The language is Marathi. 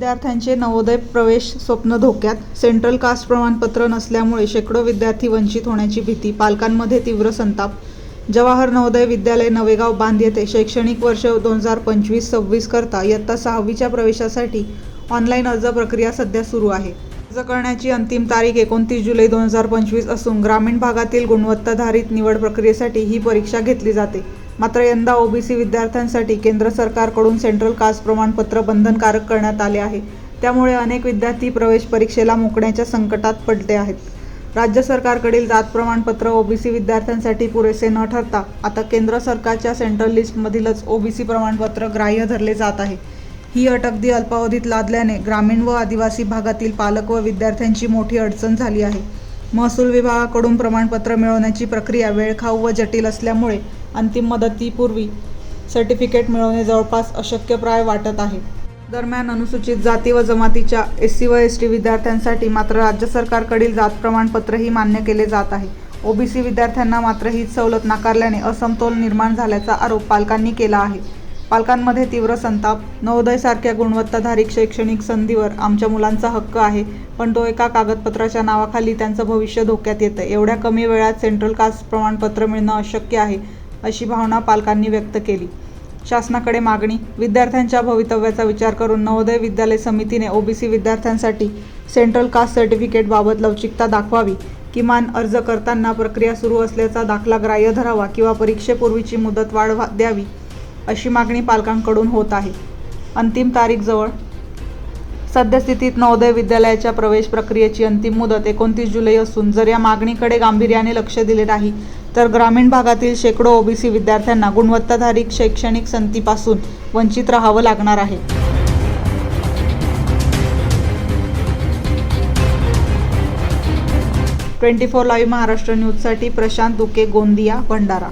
विद्यार्थ्यांचे नवोदय प्रवेश स्वप्न धोक्यात. सेंट्रल कास्ट प्रमाणपत्र नसल्यामुळे शेकडो विद्यार्थी वंचित होण्याची भीती. पालकांमध्ये तीव्र संताप. जवाहर नवोदय विद्यालय नवेगाव बांध येथे शैक्षणिक वर्ष दोन हजार पंचवीस सव्वीस करता इयत्ता सहावीच्या प्रवेशासाठी ऑनलाईन अर्ज प्रक्रिया सध्या सुरू आहे. अर्ज करण्याची अंतिम तारीख एकोणतीस जुलै दोन हजार पंचवीस असून ग्रामीण भागातील गुणवत्ताधारित निवड प्रक्रियेसाठी ही परीक्षा घेतली जाते. मात्र यंदा ओबीसी विद्यार्थ्यांसाठी केंद्र सरकारकडून सेंट्रल कास्ट प्रमाणपत्र बंधनकारक करण्यात आले आहे. त्यामुळे अनेक विद्यार्थी प्रवेश परीक्षेला मुकण्याच्या संकटात पडले आहेत. राज्य सरकारकडील जात प्रमाणपत्र ओबीसी विद्यार्थ्यांसाठी पुरेसे न ठरता आता केंद्र सरकारच्या सेंट्रल लिस्टमधीलच ओबीसी प्रमाणपत्र ग्राह्य धरले जात आहे. ही अट अगदी अल्पावधीत लादल्याने ग्रामीण व आदिवासी भागातील पालक व विद्यार्थ्यांची मोठी अडचण झाली आहे. महसूल विभागाकडून प्रमाणपत्र मिळवण्याची प्रक्रिया वेळखाऊ व जटिल असल्यामुळे अंतिम मदतीपूर्वी सर्टिफिकेट मिळवणे जवळपास अशक्यप्राय वाटत आहे. दरम्यान अनुसूचित जाती व जमातीच्या एस सी व एस टी विद्यार्थ्यांसाठी मात्र राज्य सरकारकडील जात प्रमाणपत्रही मान्य केले जात आहे. ओबीसी विद्यार्थ्यांना मात्र ही सवलत नाकारल्याने असमतोल निर्माण झाल्याचा आरोप पालकांनी केला आहे. पालकांमध्ये तीव्र संताप. नवोदयसारख्या गुणवत्ताधारित शैक्षणिक संधीवर आमच्या मुलांचा हक्क आहे पण तो एका कागदपत्राच्या नावाखाली त्यांचं भविष्य धोक्यात येतं. एवढ्या कमी वेळात सेंट्रल कास्ट प्रमाणपत्र मिळणं अशक्य आहे अशी भावना पालकांनी व्यक्त केली. शासनाकडे मागणी विद्यार्थ्यांच्या भवितव्याचा विचार करून नवोदय विद्यालय समितीने ओबीसी विद्यार्थ्यांसाठी सेंट्रल कास्ट सर्टिफिकेटबाबत लवचिकता दाखवावी. किमान अर्ज करताना प्रक्रिया सुरू असल्याचा दाखला ग्राह्य धरावा किंवा परीक्षेपूर्वीची मुदत वाढ व्हा- द्यावी. अशी मागणी पालकांकडून होत आहे. अंतिम तारीखजवळ सद्यस्थितीत नवोदय विद्यालयाच्या प्रवेश प्रक्रियेची अंतिम मुदत एकोणतीस जुलै असून जर या मागणीकडे गांभीर्याने लक्ष दिले नाही तर ग्रामीण भागातील शेकडो ओबीसी विद्यार्थ्यांना गुणवत्ताधारित शैक्षणिक संधीपासून वंचित राहावं लागणार आहे. ट्वेंटी फोर लाईव्ह महाराष्ट्र न्यूजसाठी प्रशांत दुके गोंदिया भंडारा.